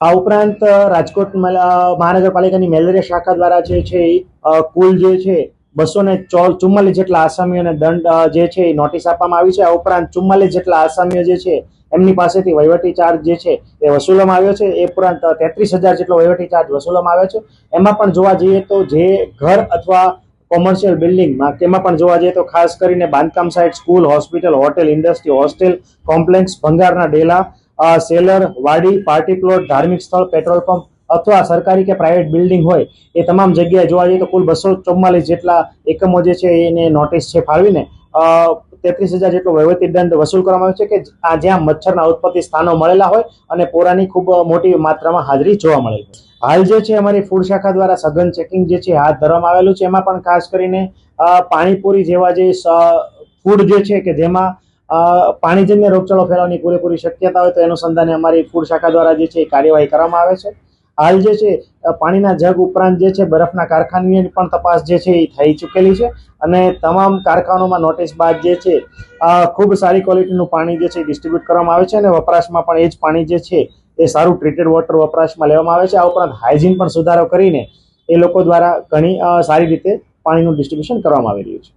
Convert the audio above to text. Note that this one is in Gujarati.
આ ઉપરાંત રાજકોટ મહાનગરપાલિકાની મેલેરિયા શાખા દ્વારા જે છે કુલ જે છે બસો ને ચુમ્માલીસ જેટલા આસામીઓને દંડ જે છે એ નોટિસ આપવામાં આવી છે. આ ઉપરાંત, ચુમ્માલીસ જેટલા આસામીઓ જે છે એમની પાસેથી વહીવટી ચાર્જ જે છે એ વસૂલવામાં આવ્યો છે. એ ઉપરાંત તેત્રીસ હજાર જેટલો વહીવટી ચાર્જ વસૂલવામાં આવ્યો છે. એમાં પણ જોવા જઈએ તો જે ઘર અથવા કોમર્શિયલ બિલ્ડિંગમાં તેમાં પણ જોવા જઈએ તો ખાસ કરીને બાંધકામ site, school, hospital, hotel, industry, hostel, complex, ભંગારના ડેલા સેલર, વાડી, પાર્ટી પ્લોટ, ધાર્મિક સ્થળ, પેટ્રોલ પંપ અથવા સરકારી કે પ્રાઇવેટ બિલ્ડિંગ હોય, એ તમામ જગ્યાએ જોવા જઈએ તો કુલ બસો ચુમ્માલીસ જેટલા એકમો જે છે એને નોટિસ છે ફાળવીને તેત્રીસ હજાર જેટલો વહીવટી દંડ વસૂલ કરવામાં આવ્યો છે કે આ જ્યાં મચ્છરના ઉત્પત્તિ સ્થાનો મળેલા હોય અને પોરાની ખૂબ મોટી માત્રામાં હાજરી જોવા મળે છે હાલ જે છે અમારી ફૂડ શાખા દ્વારા સઘન ચેકિંગ જે છે હાથ ધરવામાં આવેલું છે. એમાં પણ ખાસ કરીને પાણીપુરી જેવા જે ફૂડ જે છે કે જેમાં પાણીજન્ય રોગચાળો ફેલાવાની પૂરેપૂરી શક્યતા હોય તો એનું સંધાને અમારી ફૂડ શાખા દ્વારા જે છે એ કાર્યવાહી કરવામાં આવે છે. હાલ જે છે પાણીના જગ ઉપરાંત જે છે બરફના કારખાનાની પણ તપાસ જે છે એ થઈ ચૂકેલી છે અને તમામ કારખાનાઓમાં નોટિસ બાદ જે છે ખૂબ સારી ક્વોલિટીનું પાણી જે છે ડિસ્ટ્રીબ્યુટ કરવામાં આવે છે અને વપરાશમાં પણ એ જ પાણી જે છે એ સારું ટ્રીટેડ વોટર વપરાશમાં લેવામાં આવે છે. આ ઉપરાંત હાઇજીન પણ સુધારો કરીને એ લોકો દ્વારા ઘણી સારી રીતે પાણીનું ડિસ્ટ્રીબ્યુશન કરવામાં આવી રહ્યું છે.